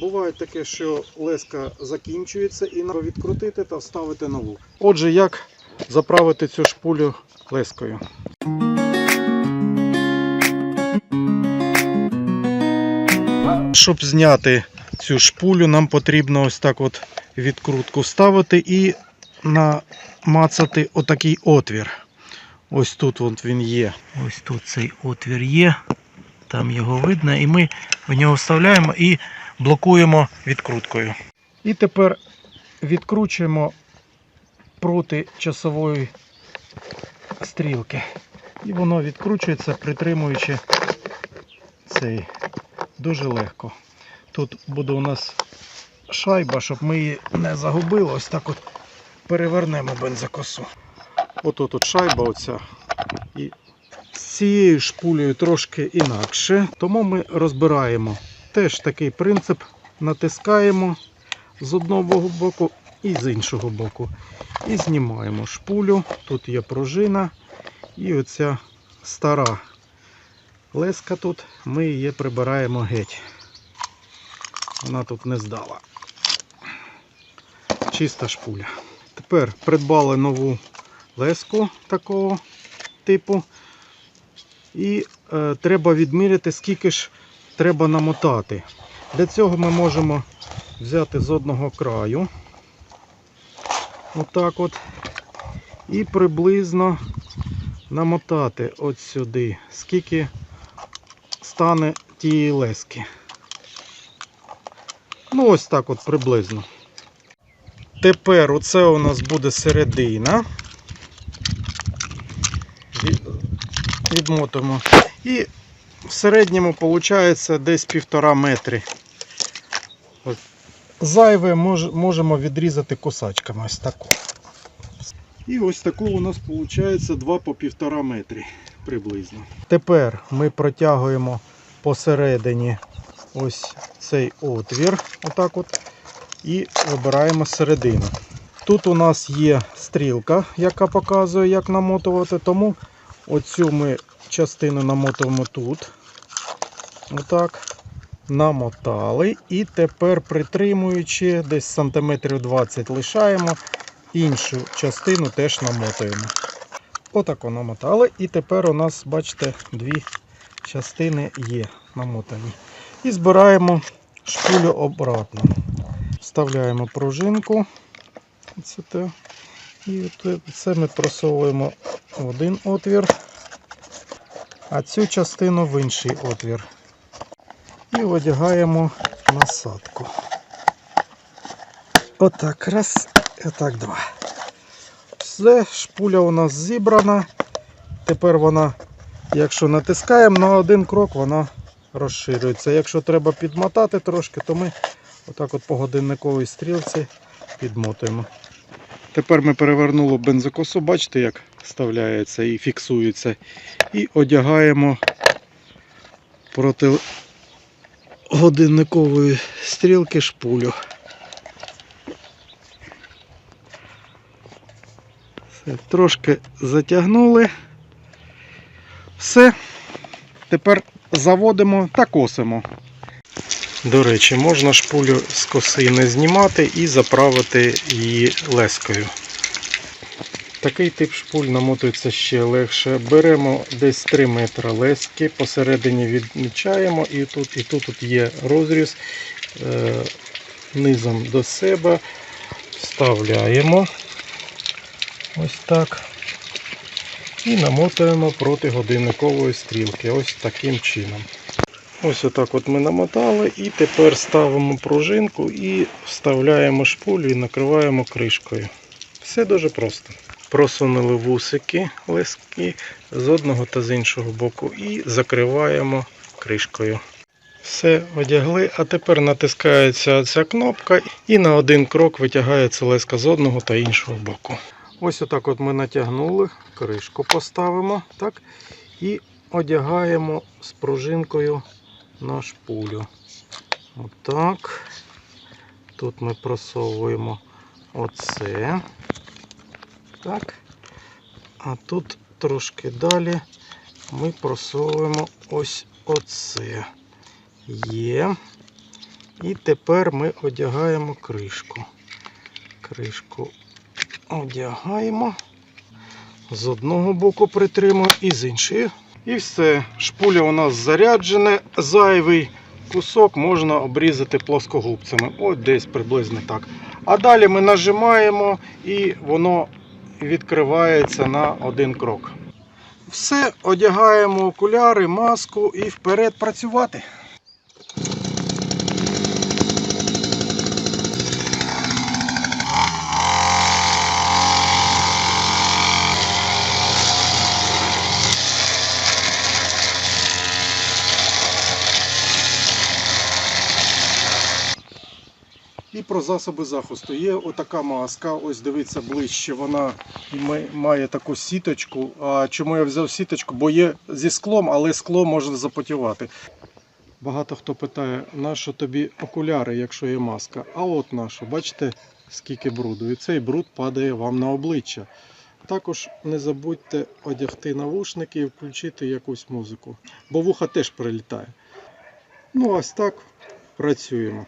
Буває таке, що леска закінчується і треба відкрутити та вставити нову. Отже, як заправити цю шпулю лескою? Щоб зняти цю шпулю, нам потрібно ось так от відкрутку вставити і намацати отакий отвір. Ось тут от він є. Ось тут цей отвір є. Там його видно, і ми в нього вставляємо і блокуємо відкруткою. І тепер відкручуємо проти часової стрілки. І воно відкручується, притримуючи цей дуже легко. Тут буде у нас шайба, щоб ми її не загубили. Ось так от перевернемо бензокосу. Ото тут шайба оця. І з цією шпулею трошки інакше. Тому ми розбираємо теж такий принцип. Натискаємо з одного боку і з іншого боку. І знімаємо шпулю. Тут є пружина. І оця стара леска тут. Ми її прибираємо геть. Вона тут не здала. Чиста шпуля. Тепер придбали нову леску такого типу. І е, треба відміряти, скільки ж треба намотати. Для цього ми можемо взяти з одного краю. Отак от. І приблизно намотати от сюди, скільки стане тієї лески. Ну, ось так от приблизно. Тепер оце у нас буде середина. Від- Відмотуємо. І в середньому виходить десь півтора метри. Зайве можемо відрізати кусачками ось таку. І ось таку у нас виходить 2 по півтора метри приблизно. Тепер ми протягуємо посередині ось цей отвір. Отак от, і вибираємо середину. Тут у нас є стрілка, яка показує, як намотувати, тому оцю ми частину намотуємо тут. Отак. Намотали. І тепер притримуючи, десь сантиметрів 20 лишаємо, іншу частину теж намотуємо. Отако намотали. І тепер у нас, бачите, дві частини є намотані. І збираємо шпулю обратно. Вставляємо пружинку. І це ми просовуємо в один отвір, а цю частину в інший отвір. І одягаємо насадку. Отак, раз, отак два. Все, шпуля у нас зібрана. Тепер вона, якщо натискаємо на один крок, вона розширюється. Якщо треба підмотати трошки, то ми отак от по годинниковій стрілці підмотуємо. Тепер ми перевернули бензокосу, бачите, як вставляється і фіксується. І одягаємо проти годинникової стрілки шпулю. Все, трошки затягнули. Все. Тепер заводимо та косимо. До речі, можна шпулю з коси не знімати і заправити її лескою. Такий тип шпуль намотується ще легше. Беремо десь 3 метри лески, посередині відмічаємо і тут і тут, тут є розріз е, низом до себе. Вставляємо ось так. І намотуємо проти годинникової стрілки. Ось таким чином. Ось отак от ми намотали і тепер ставимо пружинку і вставляємо шпулю і накриваємо кришкою. Все дуже просто. Просунули вусики лески з одного та з іншого боку і закриваємо кришкою. Все одягли, а тепер натискається ця кнопка і на один крок витягається леска з одного та іншого боку. Ось отак от ми натягнули, кришку поставимо так, і одягаємо з пружинкою на шпулю. Отак. Тут ми просовуємо оце. Так. А тут трошки далі ми просовуємо ось оце. Є. І тепер ми одягаємо кришку. Кришку одягаємо. З одного боку притримуємо і з іншої. І все. Шпуля у нас заряджена. Зайвий кусок можна обрізати плоскогубцями. От десь приблизно так. А далі ми нажимаємо і воно відкривається на один крок. Все, одягаємо окуляри, маску і вперед працювати. І про засоби захисту. Є отака маска, ось дивіться ближче, вона має таку сіточку. А чому я взяв сіточку? Бо є зі склом, але скло може запотівати. Багато хто питає, нащо тобі окуляри, якщо є маска? А от нащо, бачите, скільки бруду. І цей бруд падає вам на обличчя. Також не забудьте одягти навушники і включити якусь музику, бо вуха теж прилітає. Ну, ось так працюємо.